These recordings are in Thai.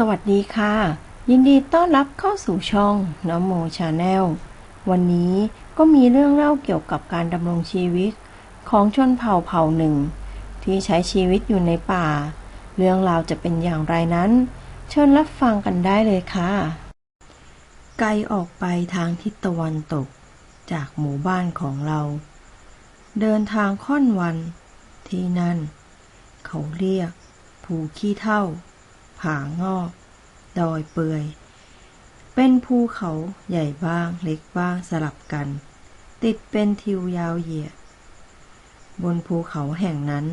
สวัสดีค่ะ ยินดีต้อนรับเข้าสู่ช่องน้ำโมชาแนลวันนี้ก็มีเรื่องเล่าเกี่ยวกับการดำรงชีวิตของชนเผ่าเผ่าหนึ่ง ที่ใช้ชีวิตอยู่ในป่า เรื่องราวจะเป็นอย่างไรนั้น เชิญรับฟังกันได้เลยค่ะ ไกลออกไปทางทิศตะวันตก จากหมู่บ้านของเรา เดินทางค่อนวันที่นั่น เขาเรียก ภูขี้เท่า ผางอก ดอยเปื่อย เป็นภูเขาใหญ่บ้างเล็กบ้างสลับกัน ติดเป็นทิวยาวเหยียด บนภูเขาแห่งนั้น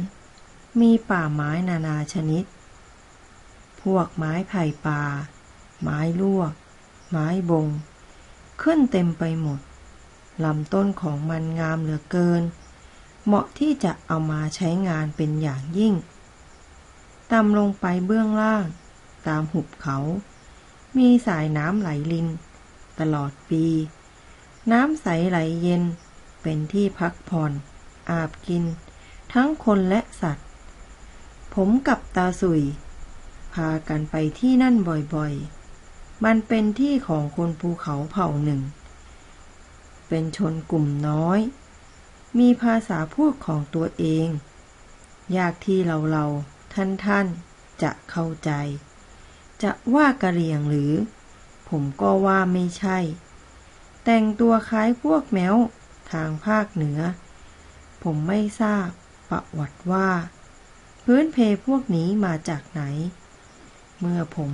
มีป่าไม้นานาชนิด พวกไม้ไผ่ป่า ไม้ลวก ไม้บง ขึ้นเต็มไปหมดลำต้นของมันงามเหลือเกิน เหมาะที่จะเอามาใช้งานเป็นอย่างยิ่ง ต่ำลงไปเบื้องล่าง ตามหุบเขา มีสายน้ำไหลลิน ตลอดปี น้ำใสไหลเย็น เป็นที่พักผ่อน อาบกิน ทั้งคนและสัตว์ ผมกับตาสุย พากันไปที่นั่นบ่อยๆ มันเป็นที่ของคนภูเขาเผ่าหนึ่ง เป็นชนกลุ่มน้อย มีภาษาพูดของตัวเอง ยากที่เราเรา ท่านท่านจะเข้าใจ จะว่ากะเหรี่ยงหรือ ผมก็ว่าไม่ใช่ แต่งตัวคล้ายพวกแมวทางภาคเหนือ ผมไม่ทราบประวัติว่า พื้นเพพวกนี้มาจากไหน เมื่อผม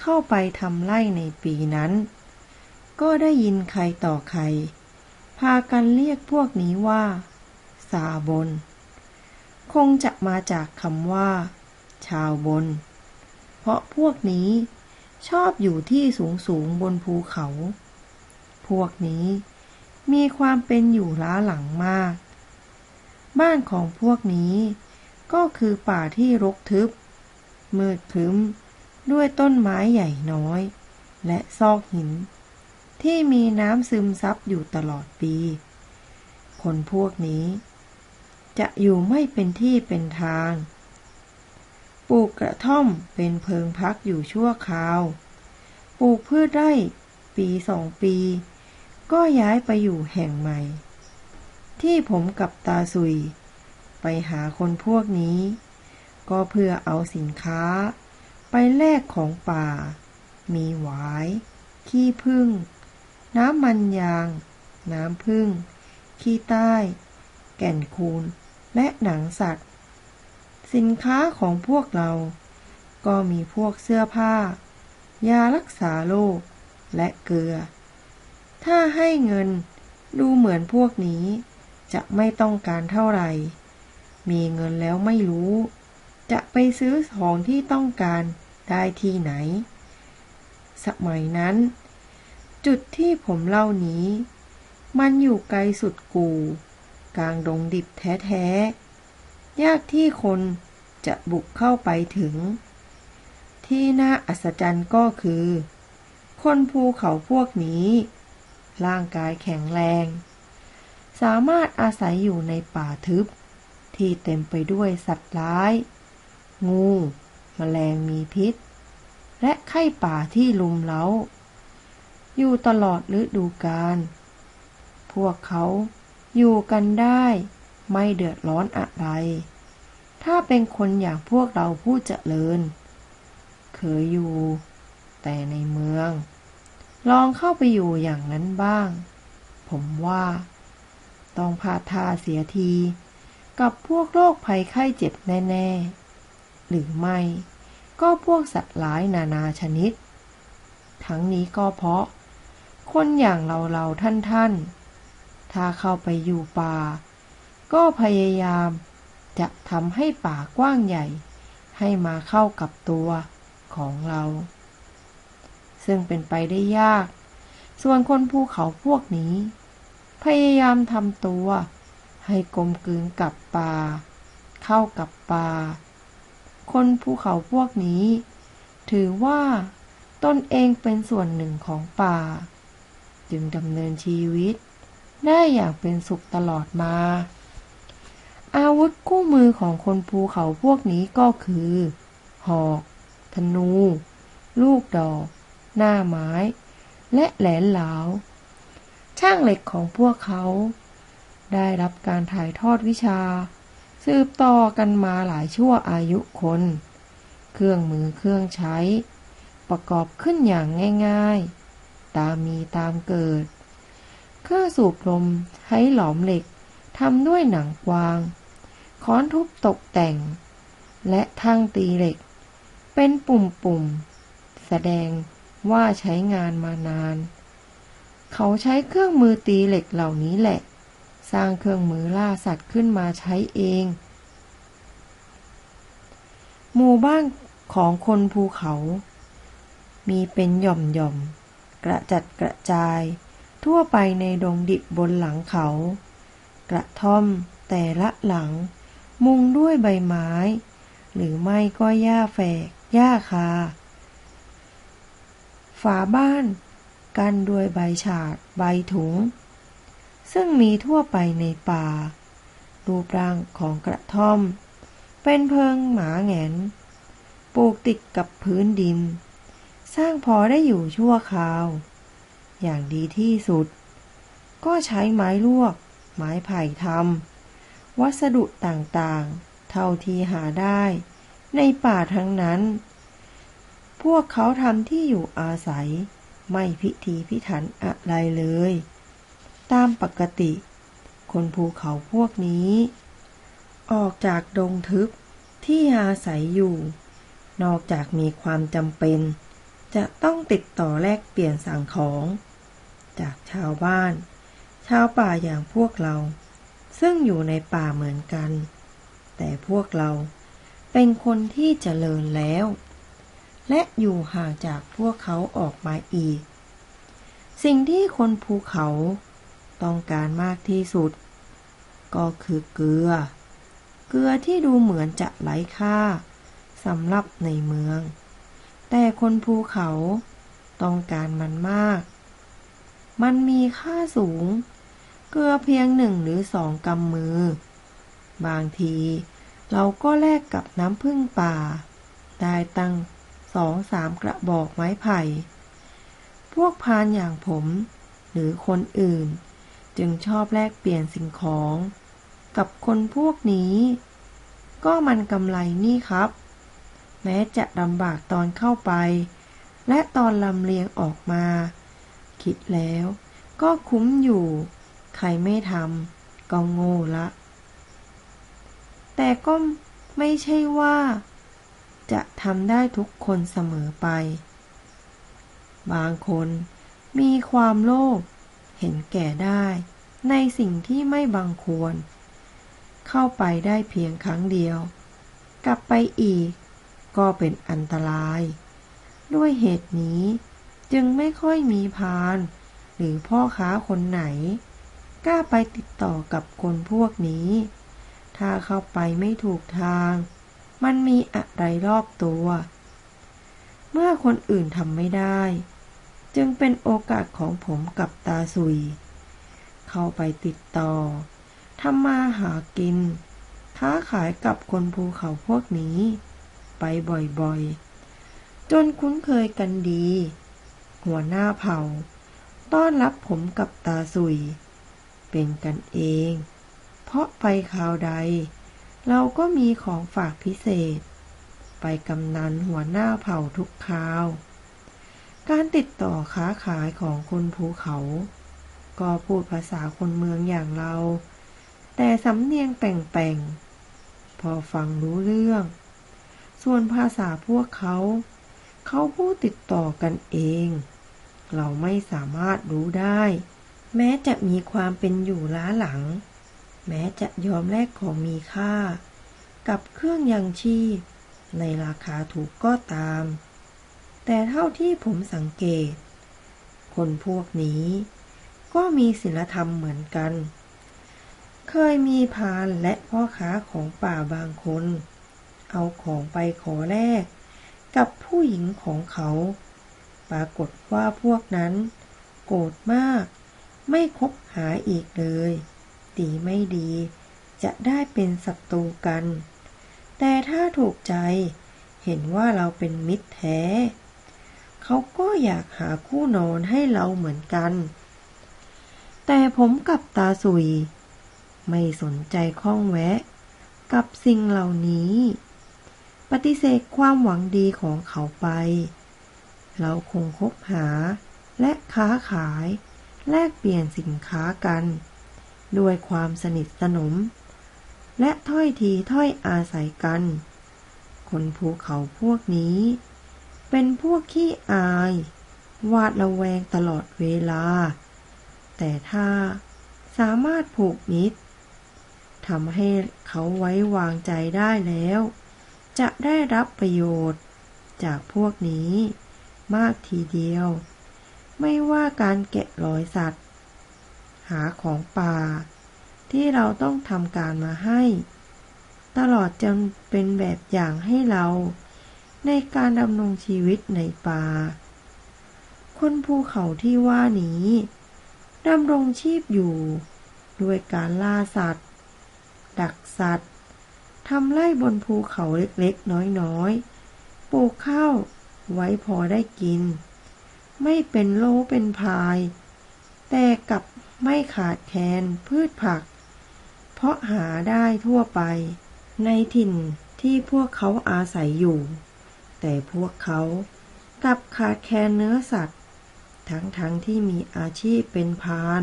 เข้าไปทำไร่ในปีนั้น ก็ได้ยินใครต่อใคร พากันเรียกพวกนี้ว่า ซาบน คงจะมาจากคำว่า ชาวบน เพราะพวกนี้ชอบอยู่ที่สูงสูงบนภูเขา พวกนี้มีความเป็นอยู่ล้าหลังมาก บ้านของพวกนี้ก็คือป่าที่รกทึบ มืดครึ้มด้วยต้นไม้ใหญ่น้อย และซอกหิน ที่มีน้ำซึมซับอยู่ตลอดปี คนพวกนี้ จะอยู่ไม่เป็นที่เป็นทาง ปลูกกระท่อมเป็นเพิงพักอยู่ชั่วคราว ปลูกพืชไร่ปีสองปี ก็ย้ายไปอยู่แห่งใหม่ ที่ผมกับตาสุย ไปหาคนพวกนี้ ก็เพื่อเอาสินค้า ไปแลกของป่า มีหวาย ขี้ผึ้งน้ำมันยาง น้ำผึ้งขี้ใต้ แก่นคูน และหนังสัตว์ สินค้าของพวกเรา ก็มีพวกเสื้อผ้า ยารักษาโรคและเกลือ ถ้าให้เงินดูเหมือนพวกนี้จะไม่ต้องการเท่าไหร่ มีเงินแล้วไม่รู้ จะไปซื้อของที่ต้องการได้ที่ไหน สมัยนั้น จุดที่ผมเล่านี้ มันอยู่ไกลสุดกู กลางดงดิบแท้ๆ ยากที่คนจะบุกเข้าไปถึง ที่น่าอัศจรรย์ก็คือ คนภูเขาพวกนี้ ร่างกายแข็งแรง สามารถอาศัยอยู่ในป่าทึบ ที่เต็มไปด้วยสัตว์ร้าย งูแมลงมีพิษ และไข้ป่าที่ลุมเล้า อยู่ตลอดฤดูกาลพวกเขา อยู่กันได้ ไม่เดือดร้อนอะไร ถ้าเป็นคนอย่างพวกเราผู้เจริญ เคยอยู่ แต่ในเมือง ลองเข้าไปอยู่อย่างนั้นบ้าง ผมว่า ต้องพาทาเสียที กับพวกโรคภัยไข้เจ็บแน่ ๆ หรือไม่ก็พวกสัตว์ร้ายนานาชนิด ทั้งนี้ก็เพราะ คนอย่างเราเราท่านท่านๆ ถ้าเข้าไปอยู่ป่า ก็พยายามจะทำให้ป่ากว้างใหญ่ ให้มาเข้ากับตัวของเรา ซึ่งเป็นไปได้ยาก ส่วนคนภูเขาพวกนี้ พยายามทำตัว ให้กลมกลืนกับป่า เข้ากับป่า คนภูเขาพวกนี้ ถือว่าตนเองเป็นส่วนหนึ่งของป่า จึงดำเนินชีวิต ได้อย่างเป็นสุขตลอดมา อาวุธคู่มือของคนภูเขาพวกนี้ก็คือ หอก ธนู ลูกดอก หน้าไม้ และแหลนเหลาช่างเหล็กของพวกเขา ได้รับการถ่ายทอดวิชา สืบต่อกันมาหลายชั่วอายุคน เครื่องมือเครื่องใช้ ประกอบขึ้นอย่างง่าย ๆ ตามมีตามเกิด เครื่องสูบลมใช้หลอมเหล็กทำด้วยหนังกวาง ค้อนทุบตกแต่ง และทั้งตีเหล็ก เป็นปุ่มๆ แสดงว่าใช้งานมานาน เขาใช้เครื่องมือตีเหล็กเหล่านี้แหละ สร้างเครื่องมือล่าสัตว์ขึ้นมาใช้เอง หมู่บ้านของคนภูเขา มีเป็นหย่อมๆ กระจัดกระจาย ทั่วไปในดงดิบบนหลังเขา กระท่อมแต่ละหลัง มุงด้วยใบไม้ หรือไม่ก็หญ้าแฝกหญ้าคา ฝาบ้าน กันด้วยใบฉาดใบถุง ซึ่งมีทั่วไปในป่า รูปร่างของกระท่อม เป็นเพิงหมาแงนปลูกติดกับพื้นดิน สร้างพอได้อยู่ชั่วคราว อย่างดีที่สุด ก็ใช้ไม้ลวก ไม้ไผ่ทำวัสดุต่างๆ เท่าที่หาได้ ในป่าทั้งนั้น พวกเขาทำที่อยู่อาศัย ไม่พิธีพิถันอะไรเลย ตามปกติ คนภูเขาพวกนี้ ออกจากดงทึบที่อาศัยอยู่ นอกจากมีความจำเป็น จะต้องติดต่อแลกเปลี่ยนสั่งของ จากชาวบ้าน ชาวป่าอย่างพวกเรา ซึ่งอยู่ในป่าเหมือนกัน แต่พวกเราเป็นคนที่เจริญแล้ว และอยู่ห่างจากพวกเขาออกมาอีก สิ่งที่คนภูเขาต้องการมากที่สุด ก็คือเกลือ เกลือที่ดูเหมือนจะไร้ค่าสำหรับในเมือง แต่คนภูเขาต้องการมันมาก มันมีค่าสูง เกลือเพียงหนึ่งหรือสองกำมือ บางทีเราก็แลกกับน้ำพึ่งป่า ได้ตั้งสองสามกระบอกไม้ไผ่ พวกพานอย่างผม หรือคนอื่น จึงชอบแลกเปลี่ยนสิ่งของ กับคนพวกนี้ ก็มันกำไรนี่ครับ แม้จะลำบากตอนเข้าไป และตอนลำเลียงออกมา คิดแล้วก็คุ้มอยู่ ใครไม่ทำก็โง่ละ แต่ก็ไม่ใช่ว่า จะทำได้ทุกคนเสมอไป บางคนมีความโลภเห็นแก่ได้ในสิ่งที่ไม่บังควร เข้าไปได้เพียงครั้งเดียว กลับไปอีก ก็เป็นอันตราย ด้วยเหตุนี้จึงไม่ค่อยมีพาน หรือพ่อค้าคนไหน กล้าไปติดต่อกับคนพวกนี้ ถ้าเข้าไปไม่ถูกทาง มันมีอะไรรอบตัว เมื่อคนอื่นทำไม่ได้ จึงเป็นโอกาสของผมกับตาสุย เข้าไปติดต่อทำมาหากิน ค้าขายกับคนภูเขาพวกนี้ ไปบ่อยๆ จนคุ้นเคยกันดี หัวหน้าเผ่า ต้อนรับผมกับตาสุย เป็นกันเอง เพราะไปคราวใด เราก็มีของฝากพิเศษ ไปกำนันหัวหน้าเผ่าทุกคราว การติดต่อค้าขายของคนภูเขา ก็พูดภาษาคนเมืองอย่างเรา แต่สำเนียงแป่งๆพอฟังรู้เรื่อง ส่วนภาษาพวกเขา เขาพูดติดต่อกันเอง เราไม่สามารถรู้ได้ แม้จะมีความเป็นอยู่ล้าหลัง แม้จะยอมแลกของมีค่า กับเครื่องยังชีพ ในราคาถูกก็ตาม แต่เท่าที่ผมสังเกต คนพวกนี้ ก็มีศีลธรรมเหมือนกัน เคยมีพานและพ่อค้าของป่าบางคน เอาของไปขอแลกกับผู้หญิงของเขา ปรากฏว่าพวกนั้น โกรธมาก ไม่คบหาอีกเลยดีไม่ดี จะได้เป็นศัตรูกัน แต่ถ้าถูกใจเห็นว่าเราเป็นมิตรแท้ เขาก็อยากหาคู่นอนให้เราเหมือนกัน แต่ผมกับตาสุย ไม่สนใจข้องแวะ กับสิ่งเหล่านี้ ปฏิเสธความหวังดีของเขาไป เราคงคบหาและค้าขาย แลกเปลี่ยนสินค้ากัน ด้วยความสนิทสนม และถ้อยทีถ้อยอาศัยกัน คนภูเขาพวกนี้ เป็นพวกขี้อาย วาดระแวงตลอดเวลา แต่ถ้าสามารถผูกมิตรทำให้เขาไว้วางใจได้แล้ว จะได้รับประโยชน์ จากพวกนี้มากทีเดียว ไม่ว่าการแกะรอยสัตว์ หาของป่า ที่เราต้องทำการมาให้ ตลอดจนเป็นแบบอย่างให้เรา ในการดำรงชีวิตในป่า คนภูเขาที่ว่านี้ดำรงชีพอยู่ ด้วยการล่าสัตว์ ดักสัตว์ ทำไร่บนภูเขาเล็กๆ น้อยๆ ปลูกข้าวไว้พอได้กิน ไม่เป็นโลเป็นพาย แต่กลับไม่ขาดแคลนพืชผัก เพราะหาได้ทั่วไป ในถิ่นที่พวกเขาอาศัยอยู่ แต่พวกเขากับขาดแคลนเนื้อสัตว์ ทั้งๆทที่มีอาชีพเป็นพาน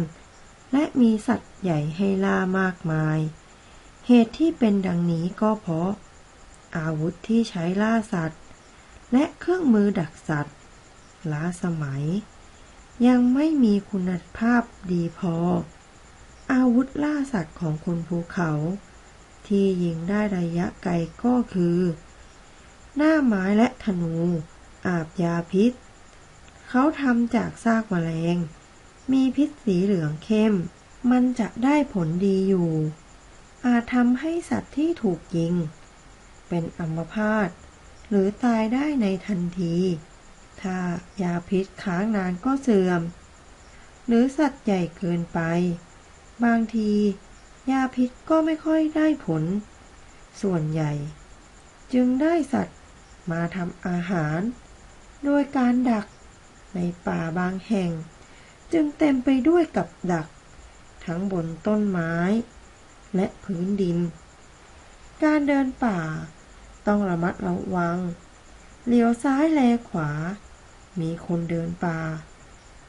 และมีสัตว์ใหญ่ให้ล่ามากมาย เหตุที่เป็นดังนี้ก็เพราะ อาวุธที่ใช้ล่าสัตว์ และเครื่องมือดักสัตว์ ล้าสมัย ยังไม่มีคุณภาพดีพอ อาวุธล่าสัตว์ของคนภูเขา ที่ยิงได้ระยะไกลก็คือ หน้าไม้และธนู อาบยาพิษ เขาทำจากซากแมลง มีพิษสีเหลืองเข้ม มันจะได้ผลดีอยู่ อาจทำให้สัตว์ที่ถูกยิง เป็นอัมพาตหรือตายได้ในทันที ถ้ายาพิษค้างนานก็เสื่อม หรือสัตว์ใหญ่เกินไป บางที ยาพิษก็ไม่ค่อยได้ผล ส่วนใหญ่ จึงได้สัตว์มาทำอาหาร โดยการดักในป่าบางแห่ง จึงเต็มไปด้วยกับดัก ทั้งบนต้นไม้ และพื้นดิน การเดินป่า ต้องระมัดระวัง เลี้ยวซ้ายแลขวา มีคนเดินป่า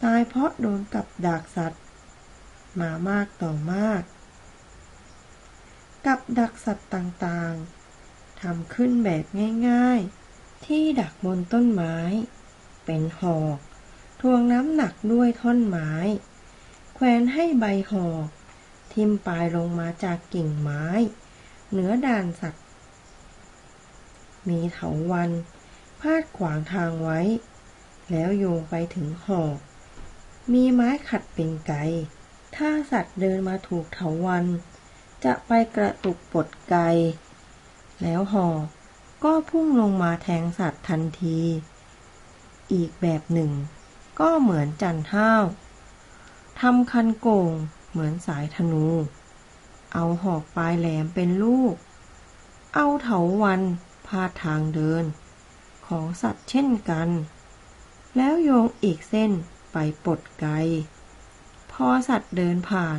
ตายเพราะโดนกับดักสัตว์ มามากต่อมาก กับดักสัตว์ต่างๆทำขึ้นแบบง่ายๆ ที่ดักบนต้นไม้ เป็นหอกทวงน้ำหนักด้วยท่อนไม้ แขวนให้ใบหอก ทิ่มปลายลงมาจากกิ่งไม้ เหนือด่านสัตว์มีเถาวัน พาดขวางทางไว้ แล้วโยงไปถึงหอกมีไม้ขัดเป็นไกถ้าสัตว์เดินมาถูกเถาวัน จะไปกระตุกปดไก แล้วหอกก็พุ่งลงมาแทงสัตว์ทันที อีกแบบหนึ่ง ก็เหมือนจันห้าวทำคันโก่ง เหมือนสายธนู เอาหอกปลายแหลมเป็นลูก เอาเถาวันพาทางเดิน ของสัตว์เช่นกัน แล้วโยงอีกเส้นไปปลดไกพอสัตว์เดินผ่าน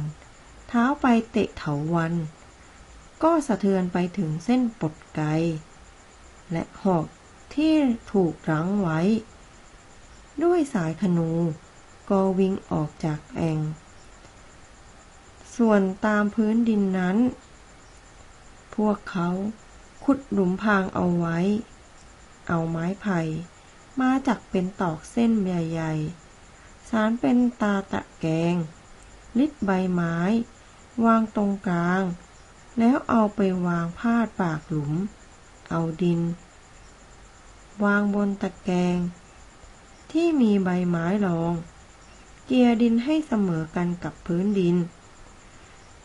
เท้าไปเตะเถาวัน ก็สะเทือนไปถึงเส้นปลดไกและหอกที่ถูกรั้งไว้ ด้วยสายธนู ก็วิ่งออกจากแอง ส่วนตามพื้นดินนั้น พวกเขาขุดหลุมพรางเอาไว้ เอาไม้ไผ่ มาจากเป็นตอกเส้นใหญ่ๆ สารเป็นตาตะแกง ลิดใบไม้ วางตรงกลาง แล้วเอาไปวางพาดปากหลุม เอาดิน วางบนตะแกง ที่มีใบไม้รอง เกียดินให้เสมอกันกับพื้นดิน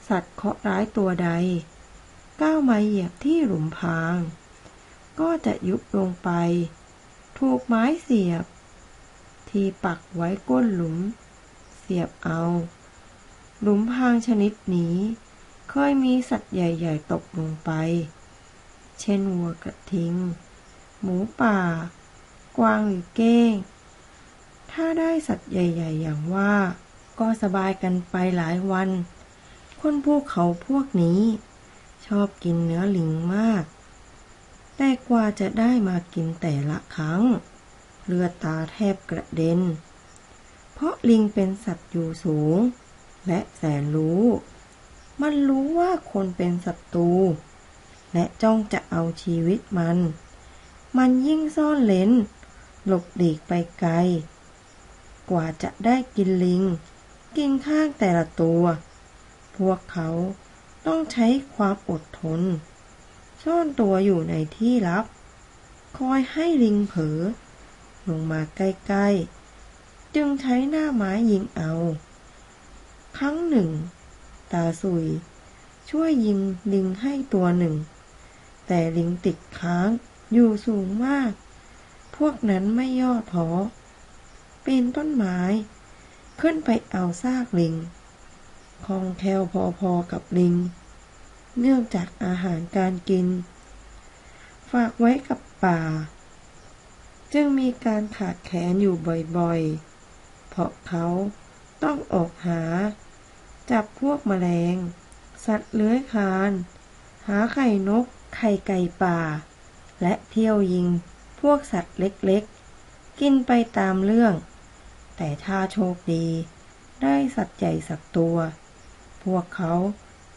สัตว์เคราะห์ร้ายตัวใด ก้าวมาเหยียบที่หลุมพราง ก็จะยุบลงไป ถูกไม้เสียบ ที่ปักไว้ก้นหลุม เสียบเอา หลุมพรางชนิดนี้ เคยมีสัตว์ใหญ่ ๆ ตกลงไป เช่นวัวกระทิง หมูป่า กวางหรือเก้ง ถ้าได้สัตว์ใหญ่ ๆ อย่างว่าก็สบายกันไปหลายวัน คนภูเขาพวกนี้ ชอบกินเนื้อลิงมาก แต่กว่าจะได้มากินแต่ละครั้ง เลือดตาแทบกระเด็น เพราะลิงเป็นสัตว์อยู่สูง และแสนรู้ มันรู้ว่าคนเป็นศัตรู และจ้องจะเอาชีวิตมัน มันยิ่งซ่อนเลนหลบหลีกไปไกล กว่าจะได้กินลิง กินข้างแต่ละตัว พวกเขาต้องใช้ความอดทน ซ่อนตัวอยู่ในที่ลับ คอยให้ลิงเผลอลงมาใกล้ๆ จึงใช้หน้าไม้ยิงเอา ครั้งหนึ่ง ตาสุย ช่วยยิงลิงให้ตัวหนึ่ง แต่ลิงติดค้างอยู่สูงมาก พวกนั้นไม่ย่อท้อปีนต้นไม้ ขึ้นไปเอาซากลิง คล่องแคล่วพอๆกับลิง เนื่องจากอาหารการกิน ฝากไว้กับป่า จึงมีการขาดแคลนอยู่บ่อยๆ เพราะเขาต้องออกหา จับพวกแมลง สัตว์เลื้อยคลาน หาไข่นก ไข่ไก่ป่า และเที่ยวยิงพวกสัตว์เล็กๆ กินไปตามเรื่อง แต่ถ้าโชคดีได้สัตว์ใหญ่สักตัว พวกเขา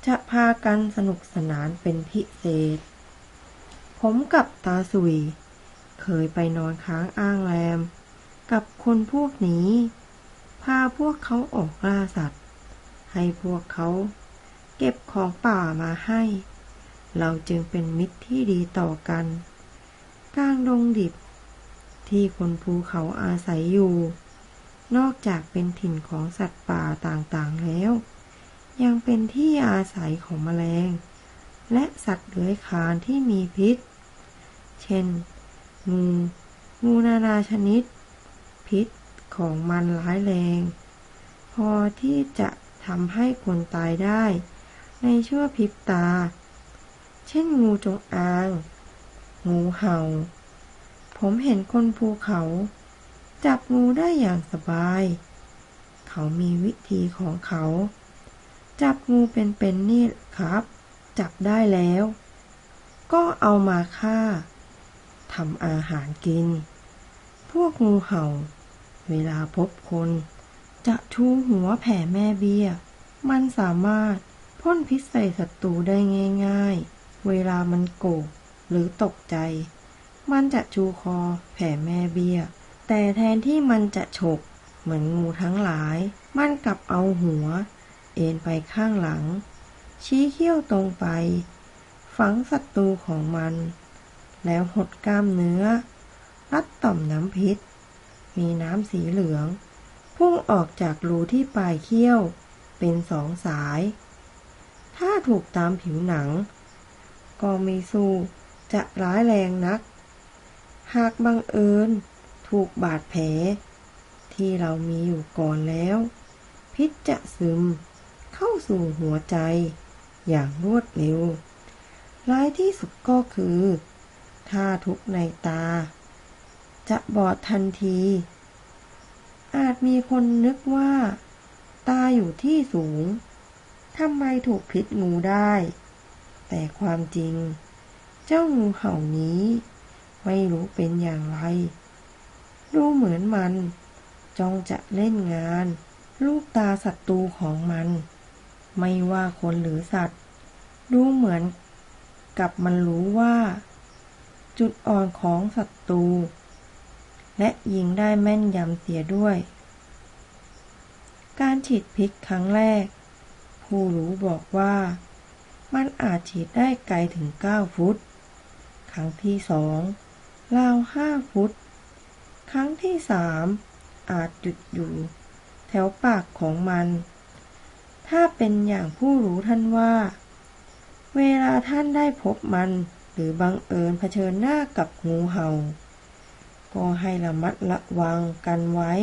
จะพากันสนุกสนานเป็นพิเศษ ผมกับตาสุย เคยไปนอนค้างอ้างแรม กับคนพวกนี้ พาพวกเขาออกล่าสัตว์ ให้พวกเขาเก็บของป่ามาให้ เราจึงเป็นมิตรที่ดีต่อกันกลางดงดิบ ที่คนภูเขาอาศัยอยู่ นอกจากเป็นถิ่นของสัตว์ป่าต่างๆแล้ว ยังเป็นที่อาศัยของแมลง และสัตว์เลื้อยคลานที่มีพิษ เช่น งู งูนานาชนิด พิษของมันร้ายแรง พอที่จะทำให้คนตายได้ ในชั่วพริบตา เช่นงูจงอาง งูเห่า ผมเห็นคนภูเขา จับงูได้อย่างสบาย เขามีวิธีของเขา จับงูเป็นๆนี่ครับ จับได้แล้ว ก็เอามาฆ่าทำอาหารกิน พวกงูเห่า เวลาพบคน จะชูหัวแผ่แม่เบี้ย มันสามารถพ่นพิษใส่ศัตรูได้ง่าย ๆ เวลามันโกรธหรือตกใจ มันจะชูคอแผ่แม่เบี้ย แต่แทนที่มันจะฉกเหมือนงูทั้งหลาย มันกลับเอาหัว เอ็นไปข้างหลัง ชี้เขี้ยวตรงไป ฝังศัตรูของมัน แล้วหดกล้ามเนื้อ รัดต่อมน้ำพิษ มีน้ำสีเหลือง พุ่งออกจากรูที่ปลายเขี้ยว เป็นสองสาย ถ้าถูกตามผิวหนัง ก็ไม่สู้จะร้ายแรงนัก หากบังเอิญถูกบาดแผลที่เรามีอยู่ก่อนแล้ว พิษจะซึม เข้าสู่หัวใจ อย่างรวดเร็ว ร้ายที่สุดก็คือ ถ้าทุกในตา จะบอดทันที อาจมีคนนึกว่า ตาอยู่ที่สูงทำไมถูกพิษงูได้ แต่ความจริง เจ้างูเห่านี้ ไม่รู้เป็นอย่างไร ดูเหมือนมัน จ้องจะเล่นงาน ลูกตาศัตรูของมัน ไม่ว่าคนหรือสัตว์ ดูเหมือนกับมันรู้ว่า จุดอ่อนของศัตรู และยิงได้แม่นยำเสียด้วย การฉีดพิษครั้งแรก ผู้รู้บอกว่า มันอาจฉีดได้ไกลถึง 9 ฟุต ครั้งที่สองราว 5 ฟุต ครั้งที่สามอาจหยุดอยู่ แถวปากของมัน ถ้าเป็นอย่างผู้รู้ท่านว่า เวลาท่านได้พบมัน หรือบังเอิญเผชิญหน้ากับงูเห่า ก็ให้ระมัดระวังกันไว้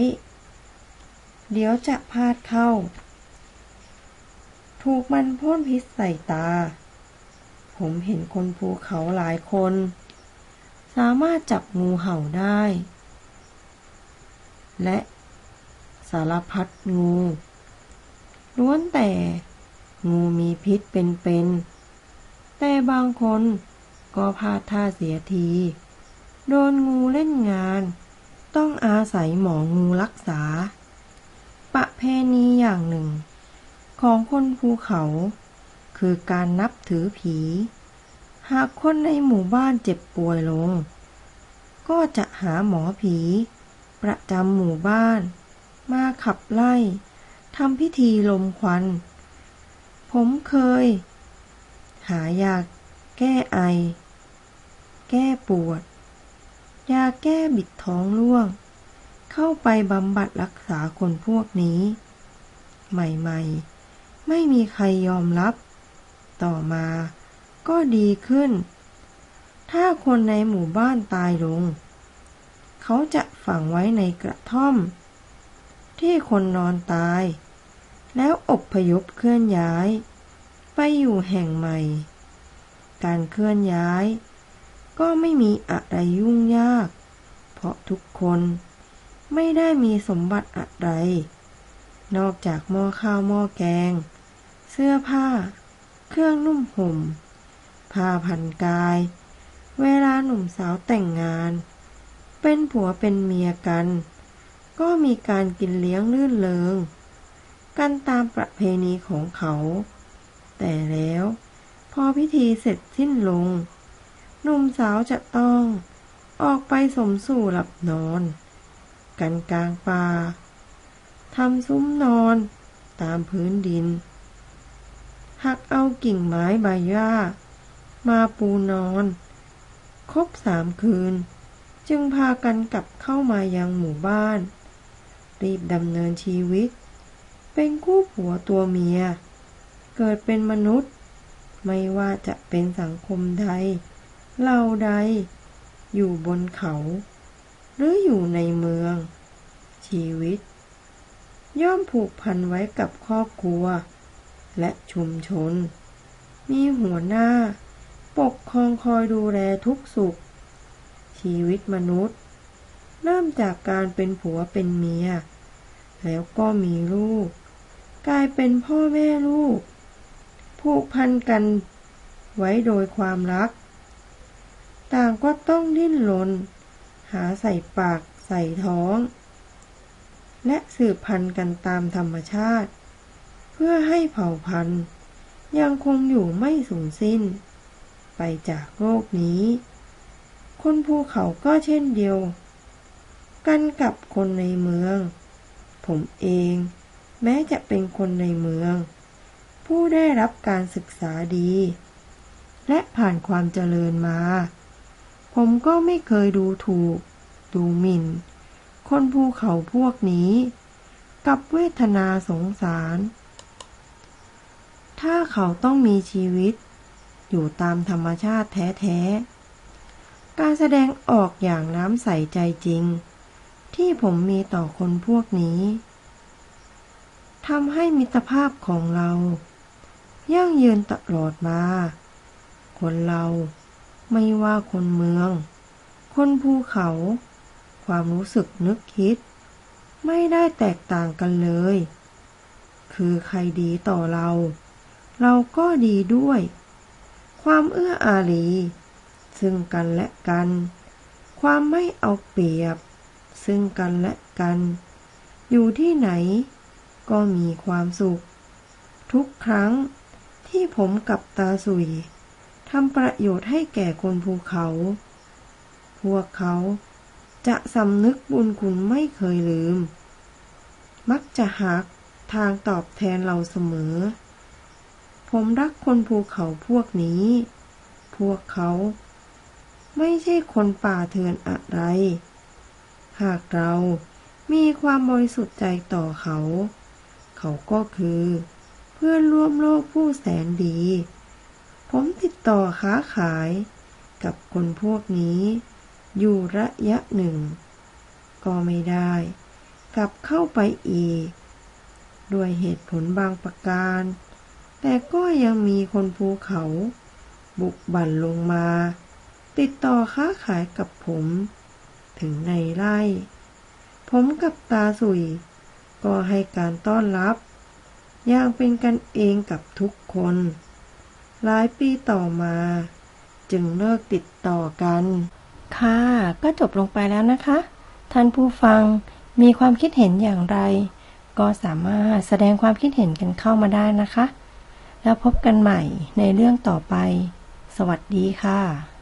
เดี๋ยวจะพลาดเข้า ถูกมันพ่นพิษใส่ตา ผมเห็นคนภูเขาหลายคน สามารถจับงูเห่าได้ และสารพัดงู ล้วนแต่ งูมีพิษเป็นๆ แต่บางคนก็พลาดท่าเสียที โดนงูเล่นงาน ต้องอาศัยหมองูรักษา ประเพณีอย่างหนึ่ง ของคนภูเขา คือการนับถือผี หากคนในหมู่บ้านเจ็บป่วยลง ก็จะหาหมอผี ประจำหมู่บ้านมาขับไล่ ทำพิธีลมควัน ผมเคย หายาแก้ไอ แก้ปวด ยาแก้บิดท้องร่วง เข้าไปบำบัดรักษาคนพวกนี้ ใหม่ๆ ไม่มีใครยอมรับ ต่อมาก็ดีขึ้น ถ้าคนในหมู่บ้านตายลง เขาจะฝังไว้ในกระท่อม ที่คนนอนตาย แล้วอบพยพเคลื่อนย้าย ไปอยู่แห่งใหม่ การเคลื่อนย้าย ก็ไม่มีอะไรยุ่งยาก เพราะทุกคนไม่ได้มีสมบัติอะไร นอกจากหม้อข้าวหม้อแกง เสื้อผ้า เครื่องนุ่มห่มผ้าพันกาย เวลาหนุ่มสาวแต่งงาน เป็นผัวเป็นเมียกัน ก็มีการกินเลี้ยงลื่นเริง กันตามประเพณีของเขา แต่แล้วพอพิธีเสร็จสิ้นลง หนุ่มสาวจะต้องออกไปสมสู่หลับนอน กันกลางป่าทำซุ้มนอนตามพื้นดิน หักเอากิ่งไม้ใบหญ้า มาปูนอน ครบสามคืน จึงพากันกลับเข้ามายังหมู่บ้าน รีบดำเนินชีวิต เป็นคู่ผัวตัวเมีย เกิดเป็นมนุษย์ ไม่ว่าจะเป็นสังคมใดเหล่าใด อยู่บนเขา หรืออยู่ในเมือง ชีวิต ย่อมผูกพันไว้กับครอบครัว และชุมชน มีหัวหน้า ปกครองคอยดูแลทุกสุข ชีวิตมนุษย์ เริ่มจากการเป็นผัวเป็นเมีย แล้วก็มีลูก กลายเป็นพ่อแม่ลูก ผูกพันกันไว้โดยความรัก ต่างก็ต้องดิ้นรนหาใส่ปากใส่ท้อง และสืบพันธุ์กันตามธรรมชาติ เพื่อให้เผ่าพันธุ์ ยังคงอยู่ไม่สูญสิ้น ไปจากโลกนี้ คนภูเขาก็เช่นเดียว กันกับคนในเมือง ผมเอง แม้จะเป็นคนในเมือง ผู้ได้รับการศึกษาดี และผ่านความเจริญมา ผมก็ไม่เคยดูถูก ดูหมิ่น คนภูเขาพวกนี้ กับเวทนาสงสาร ถ้าเขาต้องมีชีวิต อยู่ตามธรรมชาติแท้ๆ การแสดงออกอย่างน้ำใสใจจริง ที่ผมมีต่อคนพวกนี้ ทำให้มิตรภาพของเรา ยั่งยืนตลอดมา คนเราไม่ว่าคนเมือง คนภูเขา ความรู้สึกนึกคิด ไม่ได้แตกต่างกันเลย คือใครดีต่อเรา เราก็ดีด้วย ความเอื้ออารี ซึ่งกันและกัน ความไม่เอาเปรียบ ซึ่งกันและกัน อยู่ที่ไหน ก็มีความสุข ทุกครั้งที่ผมกับตาสุยทำประโยชน์ให้แก่คนภูเขา พวกเขาจะสำนึกบุญคุณไม่เคยลืม มักจะหักทางตอบแทนเราเสมอ ผมรักคนภูเขาพวกนี้ พวกเขา ไม่ใช่คนป่าเถื่อนอะไร หากเรามีความบริสุทธิ์ใจต่อเขา เขาก็คือ เพื่อนร่วมโลกผู้แสนดี ผมติดต่อค้าขาย กับคนพวกนี้ อยู่ระยะหนึ่ง ก็ไม่ได้ กลับเข้าไปอีก ด้วยเหตุผลบางประการ แต่ก็ยังมีคนภูเขา บุกบั่นลงมา ติดต่อค้าขายกับผม ถึงในไร่ ผมกับตาสุย ก็ให้การต้อนรับ อย่างเป็นกันเองกับทุกคน หลายปีต่อมา จึงเลิกติดต่อกัน ค่ะ ก็จบลงไปแล้วนะคะ ท่านผู้ฟังมีความคิดเห็นอย่างไร ก็สามารถแสดงความคิดเห็นกันเข้ามาได้นะคะ แล้วพบกันใหม่ในเรื่องต่อไป สวัสดีค่ะ